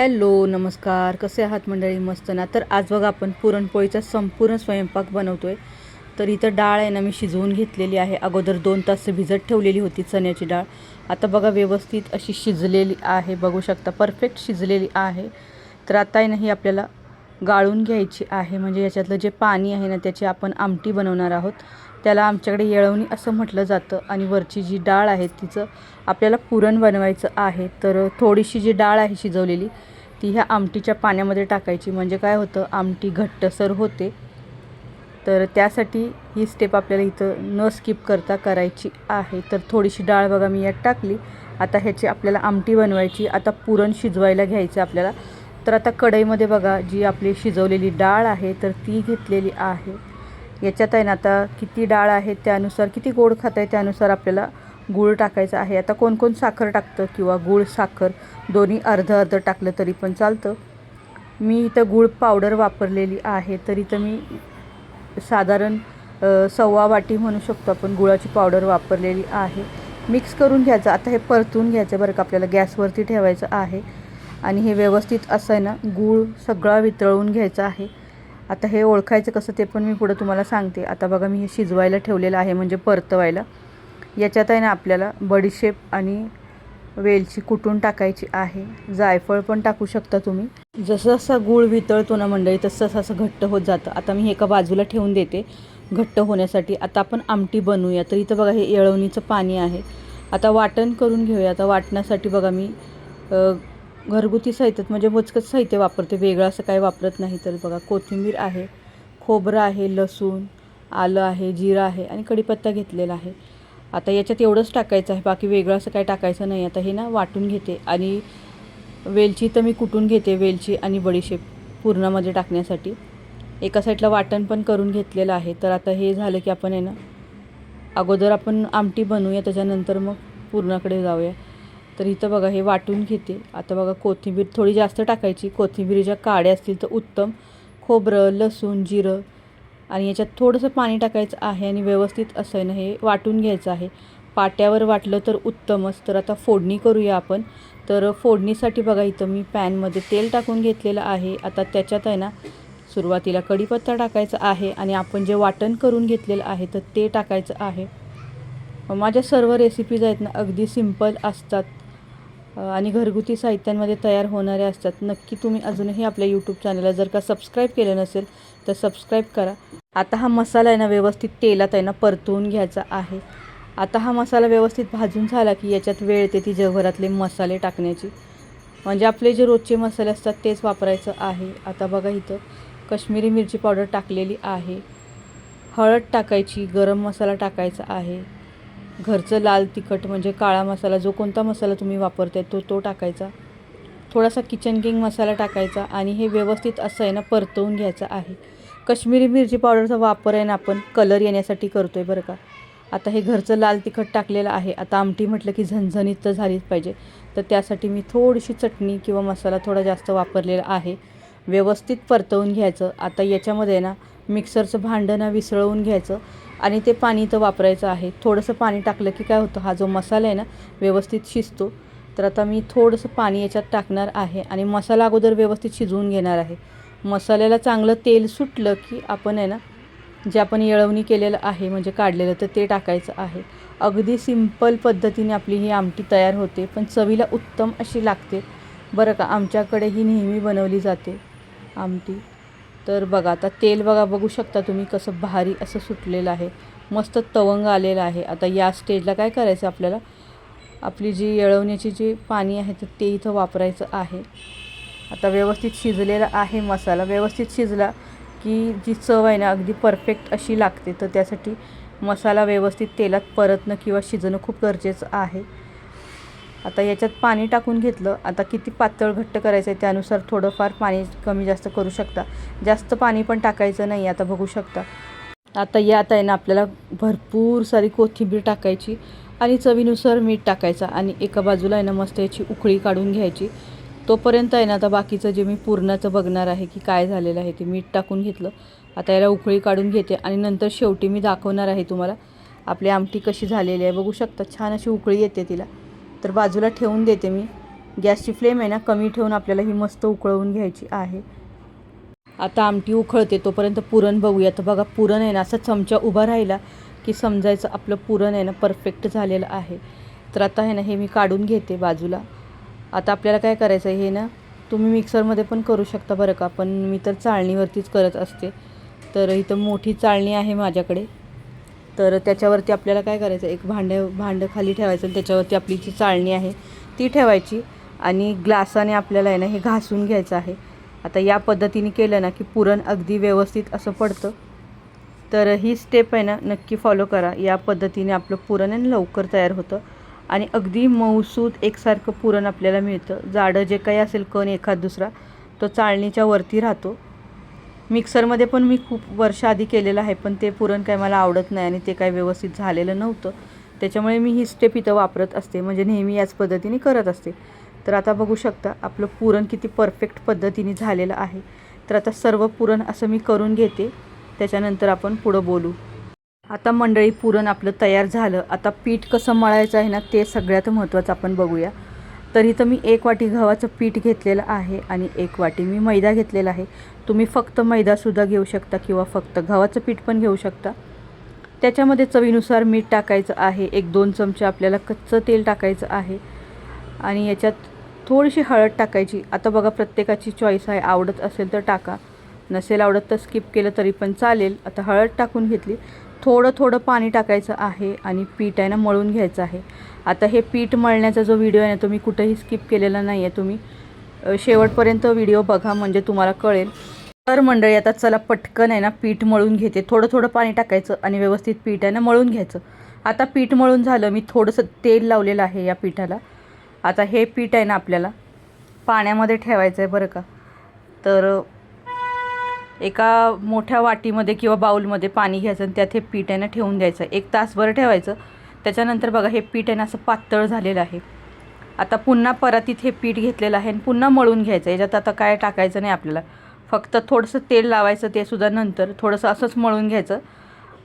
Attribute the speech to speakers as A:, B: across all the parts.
A: Hello नमस्कार. कसे आहात मंडळी? मस्त ना? तर आज बघा आपण पुरणपोळीचा संपूर्ण स्वयंपाक बनवतो आहे तर इथं डाळ आहे ना मी शिजवून घेतलेली आहे. अगोदर दोन तास भिजत ठेवलेली होती चण्याची डाळ. आता बघा व्यवस्थित अशी शिजलेली आहे. बघू शकता परफेक्ट शिजलेली आहे. तर आता आहे ना ही आपल्याला गाळून घ्यायची आहे. म्हणजे याच्यातलं जे पाणी आहे ना त्याची आपण आमटी बनवणार आहोत. त्याला आमच्याकडे येळवणी असं म्हटलं जातं. आणि वरची जी डाळ आहे तिचं आपल्याला पुरण बनवायचं आहे. तर थोडीशी जी डाळ आहे शिजवलेली ती ह्या आमटीच्या पाण्यामध्ये टाकायची. म्हणजे काय होतं आमटी घट्टसर होते. तर त्यासाठी ही स्टेप आपल्याला इथं न स्किप करता करायची आहे. तर थोडीशी डाळ बघा मी यात टाकली. आता ह्याची आपल्याला आमटी बनवायची. आता पुरण शिजवायला घ्यायचं आपल्याला. तर आता कढईमध्ये बघा जी आपली शिजवलेली डाळ आहे तर ती घेतलेली आहे. याच्यात आहे ना आता किती डाळ आहे त्यानुसार किती गोड खात आहे त्यानुसार आपल्याला गूळ टाकायचा आहे. आता कोण कोण साखर टाकतं किंवा गूळ साखर दोन्ही अर्धं अर्धं टाकलं तरी पण चालतं. मी इथं गूळ पावडर वापरलेली आहे तरी तर मी साधारण सव्वा वाटी म्हणू शकतो आपण गुळाची पावडर वापरलेली आहे. मिक्स करून घ्यायचं. आता हे परतून घ्यायचं बरं का आपल्याला गॅसवरती ठेवायचं आहे. आणि हे व्यवस्थित असं आहे ना गूळ सगळा वितळवून घ्यायचा आहे. आता हे ओळखायचं कसं ते पण मी पुढं तुम्हाला सांगते. आता बघा मी हे शिजवायला ठेवलेलं आहे म्हणजे परतवायला. याच्यात आहे ना आपल्याला बडीशेप आणि वेलची कुटून टाकायची आहे. जायफळ पण टाकू शकता तुम्ही. जसं जसा गूळ वितळतो ना मंडळी तसं तसं असं घट्ट होत जातं. आता मी हे एका बाजूला ठेवून देते घट्ट होण्यासाठी. आता आपण आमटी बनवूया. तर इथं बघा हे येळवणीचं पाणी आहे. आता वाटण करून घेऊया. आता वाटण्यासाठी बघा मी घरगुती साहित्यात म्हणजे मोजकंच साहित्य वापरते. वेगळं असं काही वापरत नाही. तर बघा कोथिंबीर आहे खोबरं आहे लसूण आलं आहे जिरं आहे आणि कढीपत्ता घेतलेला आहे. आता याच्यात एवढंच टाकायचं आहे बाकी वेगळं असं काही टाकायचं नाही. आता हे ना वाटून घेते आणि वेलची तर मी कुटून घेते वेलची आणि बडीशेप पूर्णामध्ये टाकण्यासाठी. एका साईडला वाटण पण करून घेतलेलं आहे. तर आता हे झालं की आपण आहे ना अगोदर आपण आमटी बनवूया त्याच्यानंतर मग पूर्णाकडे जाऊया. तर इथं बघा हे वाटून घेते. आता बघा कोथिंबीर थोडी जास्त टाकायची. कोथिंबीरीच्या काड्या असतील तर उत्तम. खोबरं लसूण जिरं आणि याच्यात थोडंसं पाणी टाकायचं आहे आणि व्यवस्थित असं आहे ना हे वाटून घ्यायचं आहे. पाट्यावर वाटलं तर उत्तमच. तर आता फोडणी करूया आपण. तर फोडणीसाठी बघा इथं मी पॅनमध्ये तेल टाकून घेतलेलं आहे. आता त्याच्यात आहे ना सुरुवातीला कढीपत्ता टाकायचा आहे आणि आपण जे वाटण करून घेतलेलं आहे तर ते टाकायचं आहे. माझ्या सर्व रेसिपीज आहेत ना अगदी सिंपल असतात. आणि घरगुती साहित्यांमध्ये तयार होणाऱ्या असतात. नक्की तुम्ही अजूनही आपल्या यूट्यूब चॅनलला जर का सबस्क्राईब केलं नसेल तर सबस्क्राईब करा. आता हा मसाला आहे ना व्यवस्थित तेलात आहे ना परतवून घ्यायचा आहे. आता हा मसाला व्यवस्थित भाजून झाला की याच्यात वेळ येते ती जगभरातले मसाले टाकण्याची. म्हणजे आपले जे रोजचे मसाले असतात तेच वापरायचं आहे. आता बघा इथं कश्मीरी मिरची पावडर टाकलेली आहे. हळद टाकायची गरम मसाला टाकायचा आहे. घरचं लाल तिखट म्हणजे काळा मसाला जो कोणता मसाला तुम्ही वापरताय तो तो टाकायचा. थोडासा किचन किंग मसाला टाकायचा आणि हे व्यवस्थित असं आहे ना परतवून घ्यायचं आहे. कश्मीरी मिरची पावडरचा वापर आहे ना आपण कलर येण्यासाठी करतो आहे बरं का. आता हे घरचं लाल तिखट टाकलेलं आहे. आता आमटी म्हटलं की झणझणीत तर झालीच पाहिजे. तर त्यासाठी मी थोडीशी चटणी किंवा मसाला थोडा जास्त वापरलेला आहे. व्यवस्थित परतवून घ्यायचं. आता याच्यामध्ये ना मिक्सरचं भांडं ना विसळवून घ्यायचं आणि ते पाणी तर वापरायचं आहे. थोडंसं पाणी टाकलं की काय होतं हा जो मसाला आहे ना व्यवस्थित शिजतो. तर आता मी थोडंसं पाणी याच्यात टाकणार आहे आणि मसाला अगोदर व्यवस्थित शिजवून घेणार आहे. मसाल्याला चांगलं तेल सुटलं की आपण आहे ना जे आपण येळवणी केलेलं आहे म्हणजे काढलेलं तर ते टाकायचं आहे. अगदी सिंपल पद्धतीने आपली ही आमटी तयार होते पण चवीला उत्तम अशी लागते. बरं का आमच्याकडे ही नेहमी बनवली जाते आमटी. तर बघा आता तेल बघा बघू शकता तुम्ही कसं भारी असं सुटलेलं आहे. मस्त तवंग आलेलं आहे. आता या स्टेजला काय करायचं आपल्याला? आपली जी येळवण्याची जी पाणी आहे तर ते इथं वापरायचं आहे. आता व्यवस्थित शिजलेला आहे मसाला. व्यवस्थित शिजला की जी चव आहे ना अगदी परफेक्ट अशी लागते. तर त्यासाठी मसाला व्यवस्थित तेलात परतणं किंवा शिजणं खूप गरजेचं आहे. आता याच्यात पाणी टाकून घेतलं. आता किती पातळ घट्ट करायचं आहे त्यानुसार थोडंफार पाणी कमी जास्त करू शकता. जास्त पाणी पण टाकायचं नाही आता बघू शकता. आता यात आहे ना आपल्याला भरपूर सारी कोथिंबीर टाकायची आणि चवीनुसार मीठ टाकायचं आणि एका बाजूला आहे ना मस्त याची उकळी काढून घ्यायची. तोपर्यंत आहे ना आता बाकीचं जे मी पूर्णाचं बघणार आहे की काय झालेलं आहे ते मीठ टाकून घेतलं. आता याला उकळी काढून घेते आणि नंतर शेवटी मी दाखवणार आहे तुम्हाला आपली आमटी कशी झालेली आहे. बघू शकता छान अशी उकळी येते तिला. तर बाजूला ठेवून देते मी. गॅसची फ्लेम आहे ना कमी ठेवून आपल्याला ही मस्त उकळवून घ्यायची आहे. आता आमटी उखळते तोपर्यंत पुरण बघूया तर बघा पुरण आहे ना असा चमचा उभा राहिला की समजायचं आपलं पुरण आहे ना परफेक्ट झालेलं आहे. तर आता आहे ना हे मी काढून घेते बाजूला. आता आपल्याला काय करायचं आहे हे ना तुम्ही मिक्सरमध्ये पण करू शकता बरं का पण मी तर चाळणीवरतीच करत असते. तर इथं मोठी चाळणी आहे माझ्याकडे. तर त्याच्यावरती आपल्याला काय करायचं एक भांडं भांडं खाली ठेवायचं आणि त्याच्यावरती आपली जी चाळणी आहे ती ठेवायची आणि ग्लासाने आपल्याला आहे ना हे घासून घ्यायचं आहे. आता या पद्धतीने केलं ना की पुरण अगदी व्यवस्थित असं पडतं. तर ही स्टेप आहे ना नक्की फॉलो करा. या पद्धतीने आपलं पुरण आहे लवकर तयार होतं. आणि अगदी मऊसूद एकसारखं पुरण आपल्याला मिळतं. जाडं जे काही असेल कण एखाद दुसरा तो चाळणीच्या वरती राहतो. मिक्सरमध्ये पण मी खूप वर्ष आधी केलेलं आहे पण ते पुरण काय मला आवडत नाही आणि ते काय व्यवस्थित झालेलं नव्हतं. त्याच्यामुळे मी ही स्टेप इथं वापरत असते म्हणजे नेहमी याच पद्धतीने करत असते. तर आता बघू शकता आपलं पुरण किती परफेक्ट पद्धतीने झालेलं आहे. तर आता सर्व पुरण असं मी करून घेते. त्याच्यानंतर आपण पुढं बोलू. आता मंडळी पुरण आपलं तयार झालं. आता पीठ कसं मळायचं आहे ना ते सगळ्यात महत्त्वाचं आपण बघूया. तर इथं मी एक वाटी गव्हाचं पीठ घेतलेलं आहे आणि एक वाटी मी मैदा घेतलेला आहे. तुम्ही फक्त मैदासुद्धा घेऊ शकता किंवा फक्त गव्हाचं पीठ पण घेऊ शकता. त्याच्यामध्ये चवीनुसार मीठ टाकायचं आहे. एक दोन चमचे आपल्याला कच्चं तेल टाकायचं आहे. आणि याच्यात थोडीशी हळद टाकायची. आता बघा प्रत्येकाची चॉईस आहे. आवडत असेल तर टाका. नसेल आवडत तर स्किप केलं तरी पण चालेल. आता हळद टाकून घेतली. थोडं थोडं पाणी टाकायचं आहे आणि पीठ आहे ना मळून घ्यायचं आहे. आता हे पीठ मळण्याचा जो व्हिडिओ आहे ना तो मी कुठेही स्किप केलेला नाही आहे तुम्ही शेवटपर्यंत व्हिडिओ बघा म्हणजे तुम्हाला कळेल. तर मंडळी आता चला पटकन आहे ना पीठ मळून घेते. थोडं थोडं पाणी टाकायचं आणि व्यवस्थित पीठ आहे ना मळून घ्यायचं. आता पीठ मळून झालं मी थोडंसं तेल लावलेलं आहे या पिठाला. आता हे पीठ आहे ना आपल्याला पाण्यामध्ये ठेवायचं आहे बरं का. तर एका मोठ्या वाटीमध्ये किंवा बाऊलमध्ये पाणी घ्यायचं आणि त्यात हे पीठ आहे ना ठेवून द्यायचं. एक तासभर ठेवायचं. त्याच्यानंतर बघा हे पीठ आहे ना असं पातळ झालेलं आहे. आता पुन्हा परातीत हे पीठ घेतलेलं आहे आणि पुन्हा मळून घ्यायचं. याच्यात आता काय टाकायचं नाही आपल्याला. फक्त थोडंसं तेल लावायचं ते सुद्धा नंतर. थोडंसं असंच मळून घ्यायचं.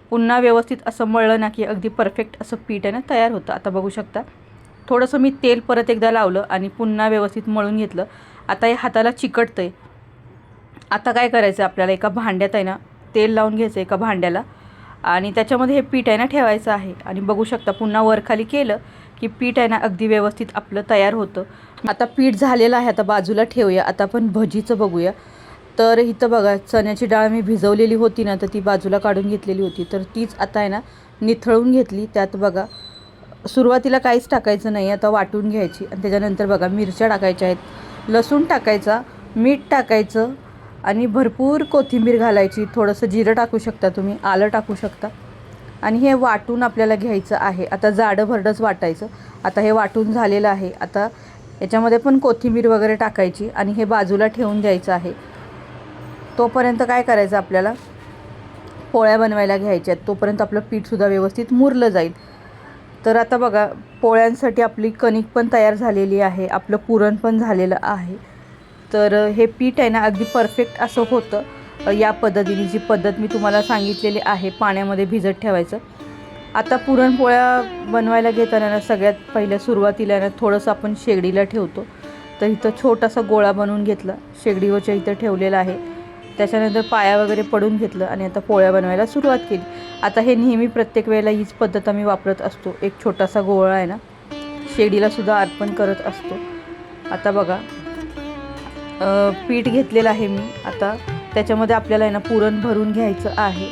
A: पुन्हा व्यवस्थित असं मळलं ना की अगदी परफेक्ट असं पीठ आहे ना तयार होतं. आता बघू शकता. थोडंसं मी तेल परत एकदा लावलं आणि पुन्हा व्यवस्थित मळून घेतलं. आता हे हाताला चिकटतं आहे आता काय करायचं आपल्याला एका भांड्यात आहे ना तेल लावून घ्यायचं एका भांड्याला. आणि त्याच्यामध्ये हे पीठ आहे ना ठेवायचं आहे. आणि बघू शकता पुन्हा वरखाली केलं की पीठ आहे ना अगदी व्यवस्थित आपलं तयार होतं. आता पीठ झालेलं आहे आता बाजूला ठेवूया. आता आपण भजीचं बघूया. तर इथं बघा चण्याची डाळ मी भिजवलेली होती ना तर ती बाजूला काढून घेतलेली होती. तर तीच आता आहे ना निथळून घेतली. त्यात बघा सुरुवातीला काहीच टाकायचं नाही आता वाटून घ्यायची. आणि त्याच्यानंतर बघा मिरच्या टाकायच्या आहेत. लसूण टाकायचा मीठ टाकायचं आणि भरपूर कोथिंबीर घालायची. थोडंसं जिरं टाकू शकता तुम्ही आलं टाकू शकता. आणि हे वाटून आपल्याला घ्यायचं आहे. आता जाडं भरडंच वाटायचं. आता हे वाटून झालेलं आहे. आता याच्यामध्ये पण कोथिंबीर वगैरे टाकायची आणि हे बाजूला ठेवून द्यायचं आहे. तोपर्यंत काय करायचं आपल्याला? पोळ्या बनवायला घ्यायच्या आहेत. तोपर्यंत आपलं पीठसुद्धा व्यवस्थित मुरलं जाईल. तर आता बघा पोळ्यांसाठी आपली कणिक पण तयार झालेली आहे. आपलं पुरण पण झालेलं आहे. तर हे पीठ आहे ना अगदी परफेक्ट असं होतं. या पद्धतीने जी पद्धत मी तुम्हाला सांगितलेली आहे पाण्यामध्ये भिजत ठेवायचं. आता पुरणपोळ्या बनवायला घेताना ना सगळ्यात पहिल्या सुरुवातीला ना थोडंसं आपण शेगडीला ठेवतो. तर इथं छोटासा गोळा बनवून घेतला. शेगडीवरच्या इथं ठेवलेला आहे. त्याच्यानंतर पाया वगैरे पडून घेतलं आणि आता पोळ्या बनवायला सुरुवात केली. आता हे नेहमी प्रत्येक वेळेला हीच पद्धत आम्ही वापरत असतो. एक छोटासा गोळा आहे ना शेगडीलासुद्धा अर्पण करत असतो. आता बघा पीठ घेतलेलं आहे मी आता. त्याच्यामध्ये आपल्याला आहे ना पुरण भरून घ्यायचं आहे.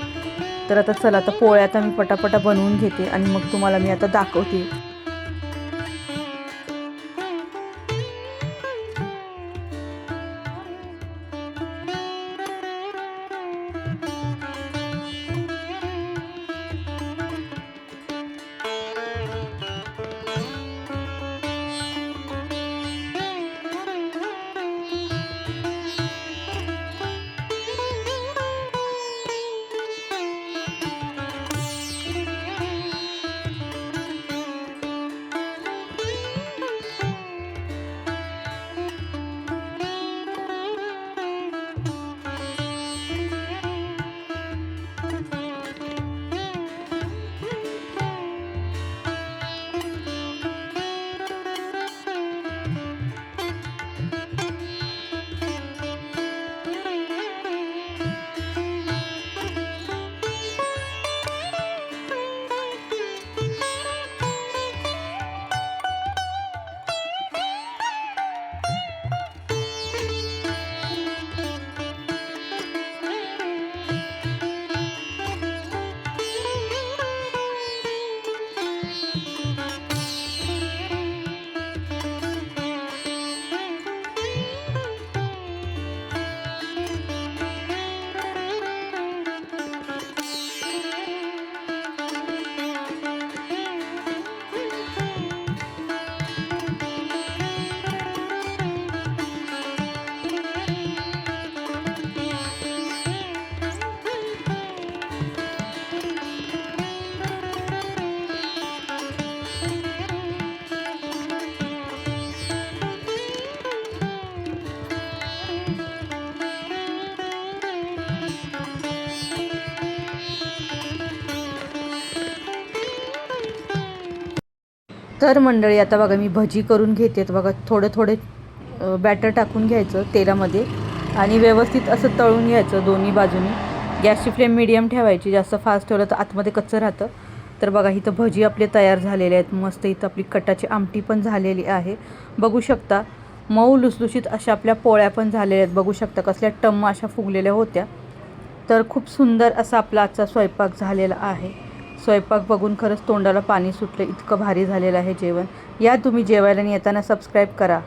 A: तर आता चला आता पोळ्या आता मी पटापटा बनवून घेते आणि मग तुम्हाला मी आता दाखवते. तर मंडळी आता बघा मी भजी करून घेते. बघा थोडे थोडे बॅटर टाकून घ्यायचं तेलामध्ये आणि व्यवस्थित असं तळून घ्यायचं दोन्ही बाजूनी. गॅसची फ्लेम मिडियम ठेवायची. जास्त फास्ट ठेवलं तर आतमध्ये कच्चं राहतं. तर बघा इथं भजी आपले तयार झालेले आहेत. मस्त इथं आपली कटाची आमटी पण झालेली आहे. बघू शकता मऊ लुसलुशीत अशा आपल्या पोळ्या पण झालेल्या आहेत. बघू शकता कसल्या टम्म अशा फुगलेल्या होत्या. तर खूप सुंदर असा आपला आजचा स्वयंपाक झालेला आहे. स्वयंपाक बघून खरंच तोंडाला पाणी सुटलं. इतकं भारी झालेलं आहे जेवण. या तुम्ही जेवायला येताना सबस्क्राईब करा.